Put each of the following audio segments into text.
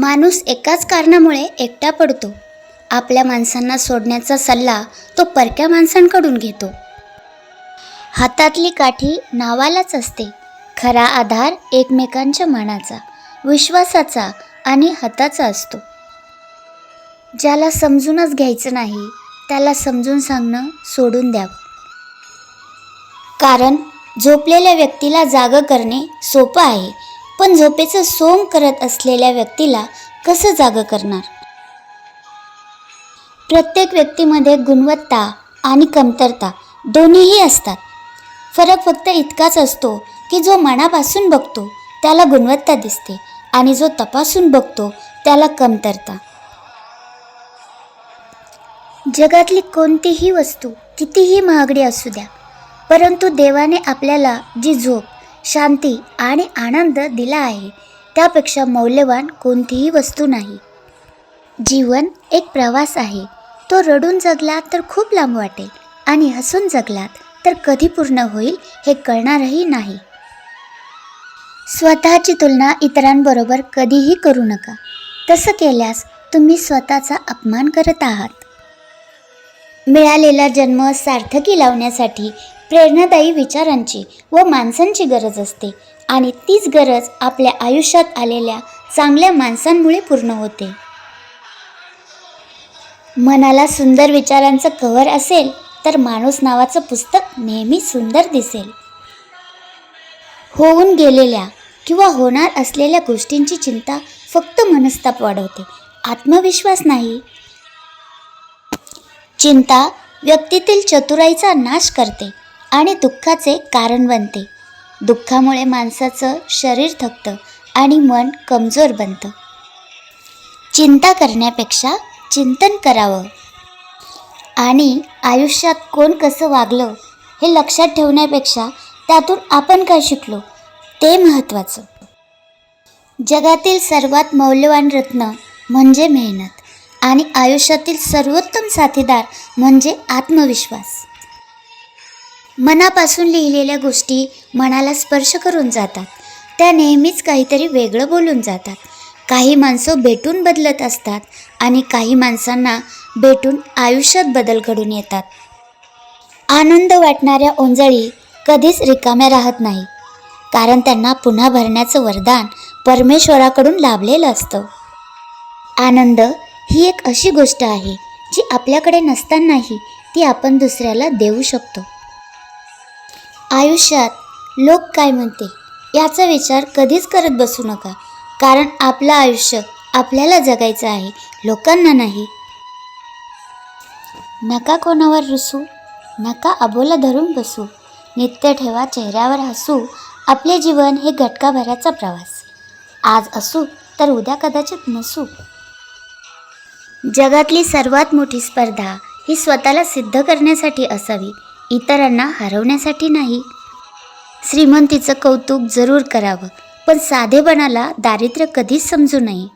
माणूस एकाच कारणामुळे एकटा पडतो. आपल्या माणसांना सोडण्याचा सल्ला तो परक्या माणसांकडून घेतो. हातातली काठी नावालाच असते. खरा आधार एकमेकांच्या मनाचा विश्वासाचा आणि हाताचा असतो. ज्याला समजूनच घ्यायचं नाही त्याला समजून सांगणं सोडून द्यावं. कारण झोपलेल्या व्यक्तीला जागं करणे सोपं आहे. पण झोपेचं सोंग करत असलेल्या व्यक्तीला कसं जागं करणार? प्रत्येक व्यक्तीमध्ये गुणवत्ता आणि कमतरता दोन्हीही असतात. फरक फक्त इतकाच असतो की जो मनापासून बघतो त्याला गुणवत्ता दिसते आणि जो तपासून बघतो त्याला कमतरता. जगातली कोणतीही वस्तू कितीही महागडी असू द्या परंतु देवाने आपल्याला जी झोप शांती आणि आनंद दिला आहे. त्यापेक्षा मौल्यवान कोणतीही वस्तू नाही. जीवन एक प्रवास आहे. तो रडून जगला तर खूप लांब वाटेल आणि हसून जगलात तर कधी पूर्ण होईल हे कळणारही नाही. स्वतःची तुलना इतरांबरोबर कधीही करू नका. तसं केल्यास तुम्ही स्वतःचा अपमान करत आहात. मिळालेला जन्म सार्थकी लावण्यासाठी प्रेरणादायी विचारांची व माणसांची गरज असते. आणि तीच गरज आपल्या आयुष्यात आलेल्या चांगल्या माणसांमुळे पूर्ण होते. मनाला सुंदर विचारांचं कव्हर असेल तर माणूस नावाचं पुस्तक नेहमी सुंदर दिसेल. होऊन गेलेल्या किंवा होणार असलेल्या गोष्टींची चिंता फक्त मनस्ताप वाढवते. आत्मविश्वास नाही. चिंता व्यक्तीतील चतुराईचा नाश करते. आणि दुःखाचे कारण बनते. दुःखामुळे माणसाचं शरीर थकतं आणि मन कमजोर बनतं. चिंता करण्यापेक्षा चिंतन करावं. आणि आयुष्यात कोण कसं वागलं हे लक्षात ठेवण्यापेक्षा त्यातून आपण काय शिकलो ते महत्त्वाचं. जगातील सर्वात मौल्यवान रत्न म्हणजे मेहनत आणि आयुष्यातील सर्वोत्तम साथीदार म्हणजे आत्मविश्वास. मनापासून लिहिलेल्या गोष्टी मनाला स्पर्श करून जातात. त्या नेहमीच काहीतरी वेगळं बोलून जातात. काही माणसं भेटून बदलत असतात आणि काही माणसांना भेटून आयुष्यात बदल घडून येतात. आनंद वाटणाऱ्या ओंजळी कधीच रिकाम्या राहत नाही. कारण त्यांना पुन्हा भरण्याचं वरदान परमेश्वराकडून लाभलेलं असतं. आनंद ही एक अशी गोष्ट आहे जी आपल्याकडे नसतानाही ती आपण दुसऱ्याला देऊ शकतो. आयुष्यात लोक काय म्हणते याचा विचार कधीच करत बसू नका. कारण आपलं आयुष्य आपल्याला जगायचं आहे लोकांना नाही. नका कोणावर रुसू नका अबोला धरून बसू. नित्य ठेवा चेहऱ्यावर हसू. आपले जीवन हे घटकाभराचा प्रवास. आज असू तर उद्या कदाचित नसू. जगातली सर्वात मोठी स्पर्धा ही स्वतःला सिद्ध करण्यासाठी असावी. इतरांना हरवण्यासाठी नाही. श्रीमंतीचं कौतुक जरूर करावं पण साधेपणाला दारिद्र्य कधीच समजू नये.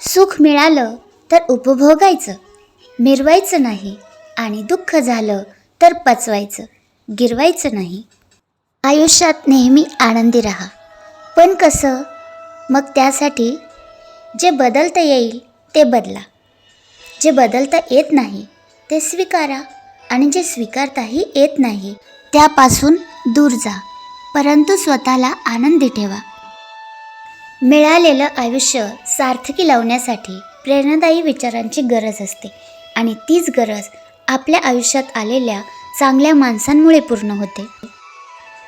सुख मिळालं तर उपभोगायचं मिरवायचं नाही आणि दुःख झालं तर पचवायचं गिरवायचं नाही. आयुष्यात नेहमी आनंदी राहा. पण कसं? मग त्यासाठी जे बदलता येईल ते बदला. जे बदलता येत नाही ते स्वीकारा. आणि जे स्वीकारताही येत नाही त्यापासून दूर जा. परंतु स्वतःला आनंदी ठेवा. मिळालेलं आयुष्य सार्थकी लावण्यासाठी प्रेरणादायी विचारांची गरज असते आणि तीच गरज आपल्या आयुष्यात आलेल्या चांगल्या माणसांमुळे पूर्ण होते.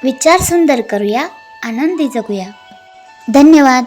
विचार सुंदर करूया आनंदी जगूया. धन्यवाद.